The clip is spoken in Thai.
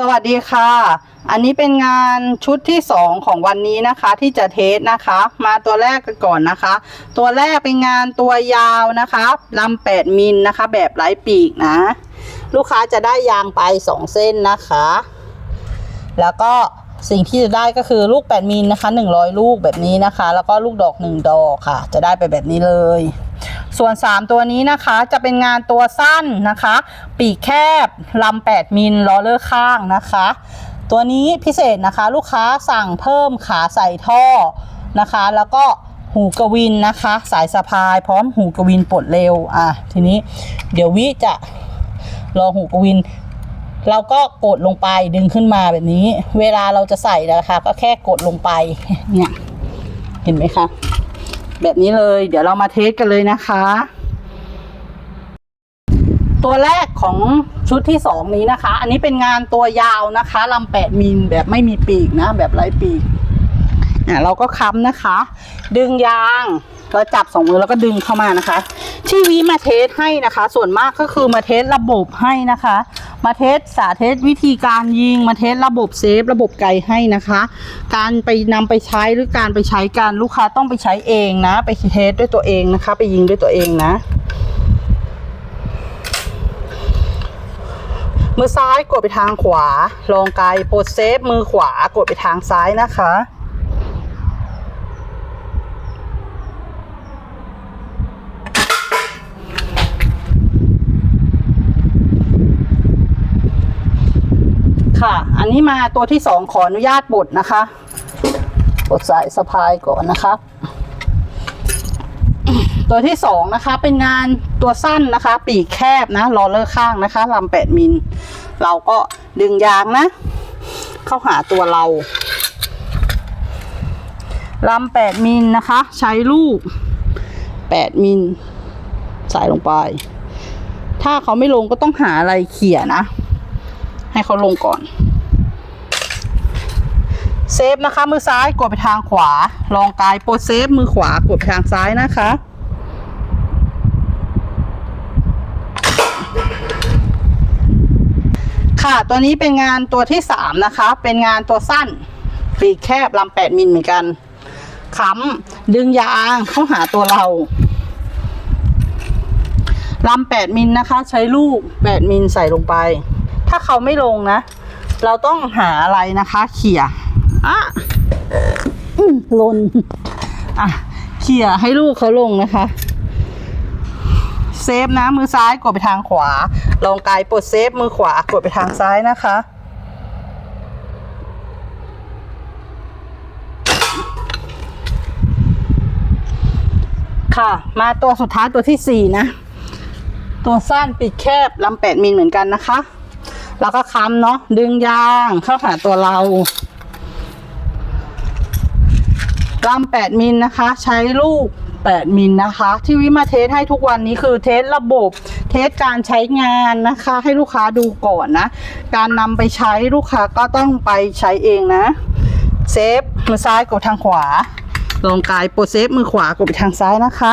สวัสดีค่ะ อันนี้เป็นงานชุดที่ 2 ของวันนี้นะคะ ที่จะเทสนะคะ มาตัวแรกกันก่อนนะคะ ตัวแรกเป็นงานตัวยาวนะคะลำ8มิลนะคะ แบบไร้ปีกนะ ลูกค้าจะได้ยางไป 2 เส้นนะคะ แล้วก็สิ่งที่จะได้ก็คือลูก 8มิลนะคะ 100 ลูกแบบนี้นะคะ แล้วก็ลูกดอก 1 ดอกค่ะ จะได้ไปแบบนี้เลย ส่วน 3 ตัวนี้นะคะจะเป็นงานตัวสั้นนะคะ ปีกแคบลำ8มิลล้อเลอร์ข้างนะคะ ตัวนี้พิเศษนะคะลูกค้าสั่งเพิ่มขาใส่ท่อนะคะ แล้วก็หูกระวินนะคะ สายสะพายพร้อมหูกระวินปลดเร็วอะทีนี้เดี๋ยววิจะรอหูกระวินเราก็กดลงไปดึงขึ้นมาแบบนี้ เวลาเราจะใส่นะคะ ก็แค่กดลงไปเนี่ยเห็นไหมคะ แบบนี้เลย เดี๋ยวเรามาเทสกันเลยนะคะ ตัวแรกของชุดที่สองนี้นะคะ อันนี้เป็นงานตัวยาวนะคะลำแปดมิลแบบไม่มีปีกนะ แบบไร้ปีกอะเราก็ค้ำนะคะ ดึงยางเราจับสองมือแล้วก็ดึงเข้ามานะคะ ที่วีมาเทสให้นะคะ ส่วนมากก็คือมาเทสระบบให้นะคะ มาเทสสาเทสวิธีการยิงมาเทสระบบเซฟระบบไกลให้นะคะ การไปนำไปใช้หรือการไปใช้การลูกค้าต้องไปใช้เองนะ ไปเทสด้วยตัวเองนะคะ ไปยิงด้วยตัวเองนะ มือซ้ายกดไปทางขวา ลองไกลโปรดเซฟมือขวากดไปทางซ้ายนะคะ ค่ะ อันนี้มาตัวที่สองขออนุญาตบดนะคะบดสายสะพายก่อนนะคะ ตัวที่สองนะคะ เป็นงานตัวสั้นนะคะ ปีกแคบนะรอเลอร์ข้างนะคะลำแปดมิล เราก็ดึงยางนะ เข้าหาตัวเราลำแปดมิลนะคะ ใช้ลูกแปดมิลใส่ลงไป ถ้าเขาไม่ลงก็ต้องหาอะไรเขี่ยนะ ให้เขาลงก่อน เซฟนะคะ มือซ้ายกดไปทางขวา ลองกายโปรเซฟมือขวากดไปทางซ้ายนะคะ ค่ะตัวนี้เป็นงานตัวที่สามนะคะ เป็นงานตัวสั้นปีกแคบลำแปดมิลเหมือนกันค้ำดึงยางเข้าหาตัวเราลำแปดมิลนะคะ ใช้ลูกแปดมิลใส่ลงไป ถ้าเขาไม่ลงนะ เราต้องหาอะไรนะคะ เขี่ยอะอืมลนอะเขี่ยให้ลูกเขาลงนะคะ เซฟนะมือซ้ายกดไปทางขวา ลองกายปลดเซฟมือขวากดไปทางซ้ายนะคะค่ะมาตัวสุดท้ายตัวที่สี่นะ ตัวสั้นปีกแคบลำแปดมิลเหมือนกันนะคะ แล้วก็ค้ำเนาะดึงยางเข้าหาตัวเราลำแปดมิลนะคะ ใช้ลูกแปดมิลนะคะ ที่วิมาเทสให้ทุกวันนี้คือเทสระบบเทสการใช้งานนะคะ ให้ลูกค้าดูก่อนนะ การนำไปใช้ลูกค้าก็ต้องไปใช้เองนะ เซฟมือซ้ายกดทางขวา ลงกายโปรเซฟมือขวากดไปทางซ้ายนะคะ